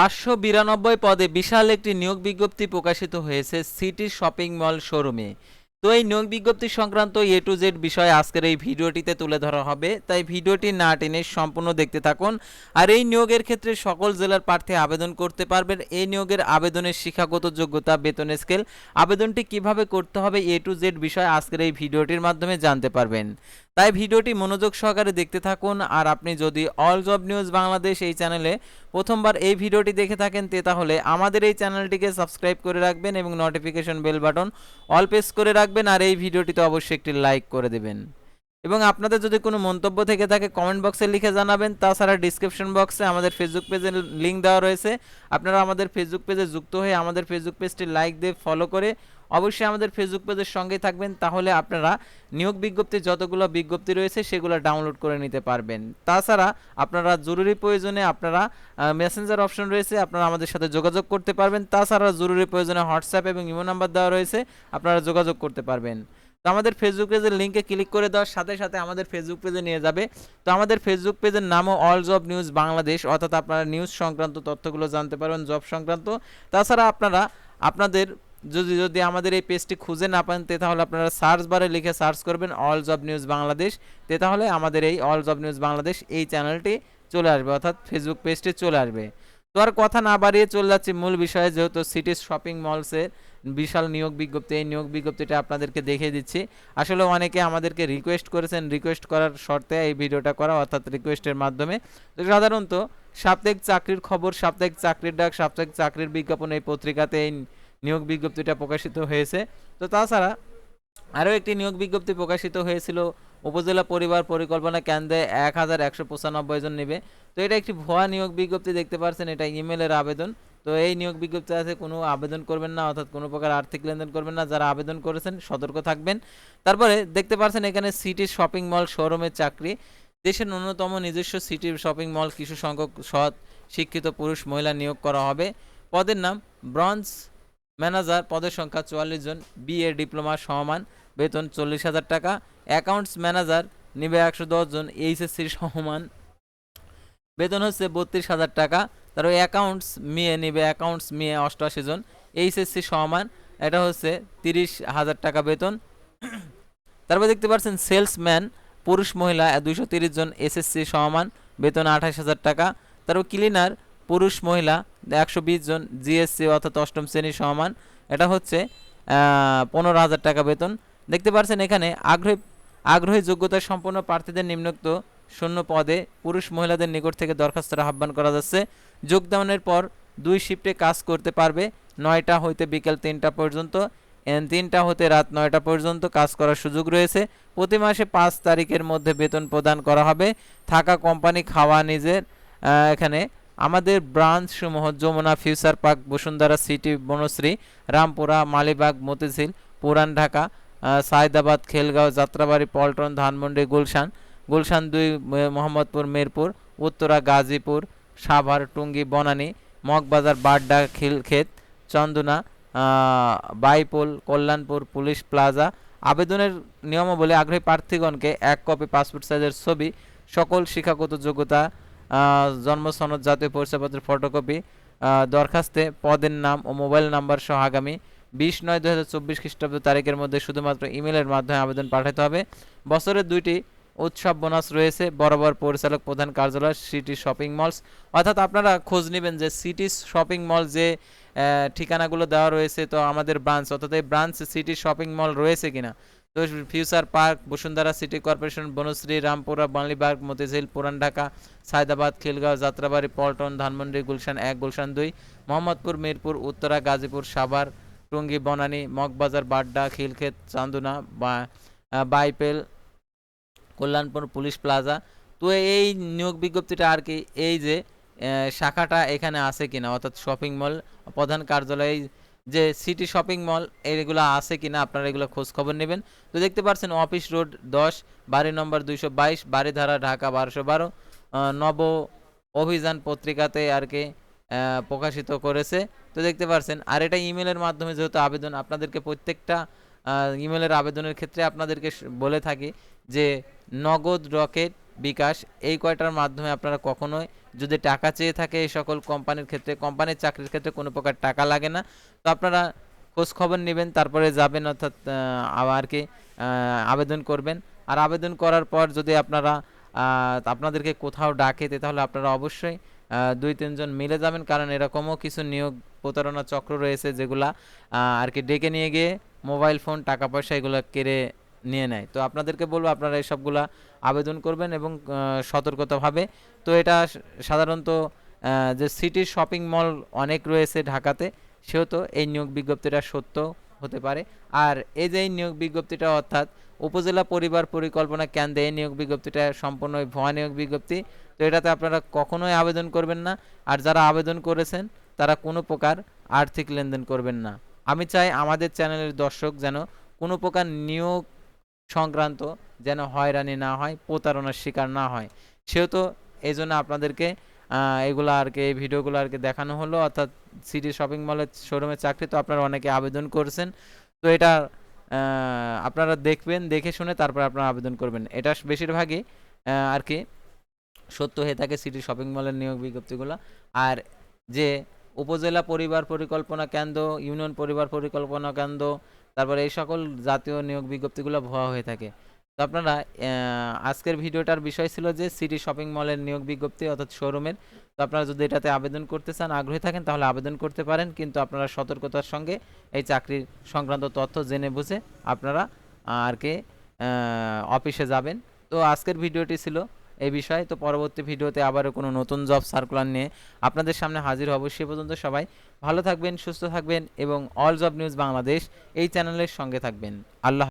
পাঁচশো বিরানব্বই পদে বিশাল একটি নিয়োগ বিজ্ঞপ্তি প্রকাশিত হয়েছে সিটি শপিং মল শোরুমে। তো এই নিয়োগ বিজ্ঞপ্তি সংক্রান্ত এ টু জেড বিষয় আজকের এই ভিডিওটিতে তুলে ধরা হবে। তাই ভিডিওটি না টেনে সম্পূর্ণ দেখতে থাকুন। আর এই নিয়োগের ক্ষেত্রে সকল জেলার প্রার্থী আবেদন করতে পারবেন। এই নিয়োগের আবেদনের শিক্ষাগত যোগ্যতা, বেতন স্কেল, আবেদনটি কীভাবে করতে হবে এ টু জেড বিষয় আজকের এই ভিডিওটির মাধ্যমে জানতে পারবেন। তাই ভিডিওটি মনোযোগ সহকারে দেখতে থাকুন। আর আপনি যদি অল জব নিউজ বাংলাদেশ এই চ্যানেলে প্রথমবার এই ভিডিওটি দেখে থাকেন, তে তাহলে আমাদের এই চ্যানেলটিকে সাবস্ক্রাইব করে রাখবেন এবং notification bell button all press করে রাখবেন। আর এই ভিডিওটিতে অবশ্যই একটি লাইক করে দেবেন। এবং আপনাদের যদি কোনো মন্তব্য থেকে থাকে কমেন্ট বক্সে লিখে জানাবেন। তাছাড়া ডিসক্রিপশন বক্সে আমাদের ফেসবুক পেজের লিঙ্ক দেওয়া রয়েছে। আপনারা আমাদের ফেসবুক পেজে যুক্ত হয়ে আমাদের ফেসবুক পেজটি লাইক দিয়ে ফলো করে অবশ্যই আমাদের ফেসবুক পেজের সঙ্গে থাকবেন। তাহলে আপনারা নিয়োগ বিজ্ঞপ্তি যতগুলো বিজ্ঞপ্তি রয়েছে, সেগুলো ডাউনলোড করে নিতে পারবেন। তাছাড়া আপনারা জরুরি প্রয়োজনে আপনারা মেসেঞ্জার অপশন রয়েছে, আপনারা আমাদের সাথে যোগাযোগ করতে পারবেন। তাছাড়া জরুরি প্রয়োজনে হোয়াটসঅ্যাপ এবং ইমো নাম্বার দেওয়া রয়েছে, আপনারা যোগাযোগ করতে পারবেন। তো আমাদের ফেসবুক পেজের লিঙ্কে ক্লিক করে দেওয়ার সাথে সাথে আমাদের ফেসবুক পেজে নিয়ে যাবে। তো আমাদের ফেসবুক পেজের নামও অল জব নিউজ বাংলাদেশ অর্থাৎ আপনারা নিউজ সংক্রান্ত তথ্যগুলো জানতে পারবেন জব সংক্রান্ত। তাছাড়া আপনারা, আপনাদের যদি যদি আমাদের এই পেজটি খুঁজে না পান, তে তাহলে আপনারা সার্চ বারে লিখে সার্চ করবেন অল জব নিউজ বাংলাদেশ তে তাহলে আমাদের এই অল জব নিউজ বাংলাদেশ এই চ্যানেলটি চলে আসবে, অর্থাৎ ফেসবুক পেজটি চলে আসবে। তো আর কথা না বাড়িয়ে চলে যাচ্ছি মূল বিষয়ে, যেহেতু সিটি শপিং মলসের বিশাল নিয়োগ বিজ্ঞপ্তি, এই নিয়োগ বিজ্ঞপ্তিটা আপনাদেরকে দেখিয়ে দিচ্ছি। আসলে অনেকে আমাদেরকে রিকোয়েস্ট করেছেন রিকোয়েস্ট করার শর্তে এই ভিডিওটা করা, অর্থাৎ রিকোয়েস্টের মাধ্যমে। তো সাধারণত সাপ্তাহিক চাকরির খবর, সাপ্তাহিক চাকরির ডাক, সাপ্তাহিক চাকরির বিজ্ঞাপন এই পত্রিকাতে এই নিয়োগ বিজ্ঞপ্তিটা প্রকাশিত হয়েছে। তো তাছাড়া আরও একটি নিয়োগ বিজ্ঞপ্তি প্রকাশিত হয়েছিল, উপজেলা পরিবার পরিকল্পনা কেন্দ্রে এক হাজার একশো পঁচানব্বই জন নেবে। তো এটা একটি ভুয়া নিয়োগ বিজ্ঞপ্তি, দেখতে পাচ্ছেন এটা ইমেলের আবেদন। তো এই নিয়োগ বিজ্ঞপ্তি আছে, কোনো আবেদন করবেন না, অর্থাৎ কোনো প্রকার আর্থিক লেনদেন করবেন না, যারা আবেদন করেছেন সতর্ক থাকবেন। তারপরে দেখতে পাচ্ছেন এখানে সিটি শপিং মল শোরুমের চাকরি। দেশের ন্যূনতম নিজস্ব সিটি শপিং মল কিছু সংখ্যক সৎ শিক্ষিত পুরুষ মহিলা নিয়োগ করা হবে। পদের নাম ব্রঞ্জ ম্যানেজার পদের সংখ্যা চুয়াল্লিশ জন, বিএ ডিপ্লোমা সমান বেতন চল্লিশ হাজার টাকা, অ্যাকাউন্টস ম্যানেজার নিবে একশো দশ জন, এইচএসসির সমান বেতন হচ্ছে বত্রিশ হাজার টাকা, তার ওই অ্যাকাউন্টস মেয়ে নিবে, অ্যাকাউন্টস মেয়ে অষ্টআশি জন এইচএসসি সমান এটা হচ্ছে তিরিশ হাজার টাকা বেতন। তারপর দেখতে পাচ্ছেন সেলসম্যান, পুরুষ মহিলা, দুইশো তিরিশ জন এসএসসি সমান বেতন আঠাশ হাজার টাকা, তারপর ক্লিনার পুরুষ মহিলা, একশো বিশ জন জিএসসি অর্থাৎ অষ্টম শ্রেণি সমান। এটা হচ্ছে পনেরো হাজার টাকা বেতন। দেখতে পাচ্ছেন এখানে আগ্রহী আগ্রহী যোগ্যতা সম্পন্ন প্রার্থীদের নিম্নোক্ত শূন্য পদে পুরুষ মহিলাদের নিকট থেকে দরখাস্তের আহ্বান করা যাচ্ছে। যোগদানের পর দুই শিফটে কাজ করতে পারবে, নয়টা হইতে বিকেল তিনটা পর্যন্ত। তিনটা হতে রাত নয়টা পর্যন্ত কাজ করার সুযোগ রয়েছে। প্রতি মাসে পাঁচ তারিখের মধ্যে বেতন প্রদান করা হবে। থাকা কোম্পানি খাওয়া নিজের এখানে আমাদের ব্রাঞ্চ সমূহ Jamuna, future park, Bashundhara city, Banasree, Rampura, Malibagh, Motijheel, Puran Dhaka Saidabad, Khilgaon, Jatrabari, Paltan, Dhanmondi, Gulshan. Gulshan দুই মোহাম্মদপুর, মিরপুর, উত্তরা, গাজীপুর, সাভার, টুঙ্গি, বনানী, মগবাজার, বাড্ডা খিলক্ষেত চন্দনা বাইপোল, কল্যাণপুর, পুলিশ প্লাজা। আবেদনের নিয়মাবলী আগ্রহী প্রার্থীগণকে এক কপি পাসপোর্ট সাইজের ছবি, সকল শিক্ষাগত যোগ্যতা জন্ম সনদ জাতীয় পরিচয়পত্রের ফটোকপি দরখাস্তে, পদের নাম ও মোবাইল নাম্বার সহ আগামী বিশ নয় দু হাজার চব্বিশ খ্রিস্টাব্দ তারিখের মধ্যে শুধুমাত্র ইমেলের মাধ্যমে আবেদন পাঠাতে হবে। বছরের দুইটি উৎসব বোনাস রয়েছে। বরাবর পরিচালক প্রধান কার্যালয়, সিটি শপিং মলস। অর্থাৎ আপনারা খোঁজ নেবেন যে সিটি শপিং মল যে ঠিকানাগুলো দেওয়া রয়েছে, তো আমাদের ব্রাঞ্চ, অর্থাৎ এই ব্রাঞ্চ, সিটি শপিং মল রয়েছে কিনা। Future Park, Bashundhara city corporation, Banasree, Rampura বাংলিবাগ Motijheel, Puran Dhaka, Sayedabad, Khilgaon, Jatrabari, Paltan, Dhanmondi, Gulshan এক, গুলশান দুই, মোহাম্মদপুর, মিরপুর, উত্তরা, গাজীপুর, সাভার, টুঙ্গি, বনানী, মগবাজার, বাড্ডা, খিলক্ষেত, চান্দুনা বাইপেল, কল্যাণপুর পুলিশ প্লাজা। তো এই নিয়োগ বিজ্ঞপ্তিটা আর কি, এই যে শাখাটা এখানে আছে কিনা, অর্থাৎ শপিং মল, প্রধান কার্যালয়ে যে সিটি শপিং মল, এগুলো আছে কি না আপনারা এগুলো খোঁজ খবর নেবেন। তো দেখতে পাচ্ছেন অফিস রোড দশ, বাড়ি নম্বর দুইশো বাইশ, বাড়িধারা ঢাকা বারোশো বারো। নব অভিযান পত্রিকাতে আর কি প্রকাশিত করেছে। তো দেখতে পাচ্ছেন, আর এটা ইমেলের মাধ্যমে যেহেতু আবেদন, আপনাদেরকে প্রত্যেকটা ইমেলের আবেদনের ক্ষেত্রে আপনাদেরকে বলে থাকি যে নগদ রকেট বিকাশ, এই কয়টার মাধ্যমে আপনারা কখনোই যদি টাকা চেয়ে থাকে এই সকল কোম্পানির ক্ষেত্রে, কোম্পানির চাকরির ক্ষেত্রে কোনো প্রকার টাকা লাগে না। তো আপনারা খোঁজ খবর নেবেন, তারপরে যাবেন অর্থাৎ আবার কি আবেদন করবেন। আর আবেদন করার পর যদি আপনারা আপনাদেরকে কোথাও ডাকে তাহলে আপনারা অবশ্যই দুই তিনজন মিলে যাবেন। কারণ এরকমও কিছু নিয়োগ প্রতারণা চক্র রয়েছে যেগুলা আর কি ডেকে নিয়ে গিয়ে মোবাইল ফোন, টাকা পয়সা এগুলো কেড়ে নিয়ে নেয়। তো আপনাদেরকে বলব, আপনারা এই সবগুলা আবেদন করবেন এবং সতর্কতাভাবে। তো এটা সাধারণত যে সিটির শপিং মল অনেক রয়েছে ঢাকাতে সেহেতু এই নিয়োগ বিজ্ঞপ্তিটা সত্য হতে পারে। আর এই যে নিয়োগ বিজ্ঞপ্তিটা, অর্থাৎ উপজেলা পরিবার পরিকল্পনা কেন্দ্রে এই নিয়োগ বিজ্ঞপ্তিটা সম্পূর্ণ ভুয়া নিয়োগ বিজ্ঞপ্তি, তো এটাতে আপনারা কখনোই আবেদন করবেন না। আর যারা আবেদন করেছেন, তারা কোনো প্রকার আর্থিক লেনদেন করবেন না। আমি চাই আমাদের চ্যানেলের দর্শক যেন কোনো প্রকার নিয়োগ সংক্রান্ত যেন হয়রানি না হয়, প্রতারণার শিকার না হয়। সেহেতু এই জন্য আপনাদেরকে এগুলো আর কি, এই ভিডিওগুলো আর কি দেখানো হলো। অর্থাৎ সিটি শপিং মলের শোরুমের চাকরি তো আপনারা অনেকে আবেদন করছেন। তো এটা আপনারা দেখবেন, দেখে শুনে তারপর আপনারা আবেদন করবেন। এটা বেশিরভাগই আর কি সত্য হয়ে থাকে সিটি শপিং মলের নিয়োগ বিজ্ঞপ্তিগুলো। আর যে উপজেলা পরিবার পরিকল্পনা কেন্দ্র, ইউনিয়ন পরিবার পরিকল্পনা কেন্দ্র তারপরে এই সকল জাতীয় নিয়োগ বিজ্ঞপ্তিগুলো ভুয়া হয়ে থাকে। তো আপনারা আজকের ভিডিওটার বিষয় ছিল যে সিটি শপিং মলের নিয়োগ বিজ্ঞপ্তি অর্থাৎ শোরুমের। তো আপনারা যদি এটাতে আবেদন করতে চান, আগ্রহী থাকেন, তাহলে আবেদন করতে পারেন। কিন্তু আপনারা সতর্কতার সঙ্গে এই চাকরির সংক্রান্ত তথ্য জেনে বুঝে আপনারা আর কি অফিসে যাবেন। তো আজকের ভিডিওটি ছিল এই বিষয়ে। তো পরবর্তী ভিডিওতে আবারও কোনো নতুন জব সার্কুলার নিয়ে আপনাদের সামনে হাজির হব। সে পর্যন্ত সবাই ভালো থাকবেন, সুস্থ থাকবেন এবং অল জব নিউজ বাংলাদেশ এই চ্যানেলের সঙ্গে থাকবেন। আল্লাহ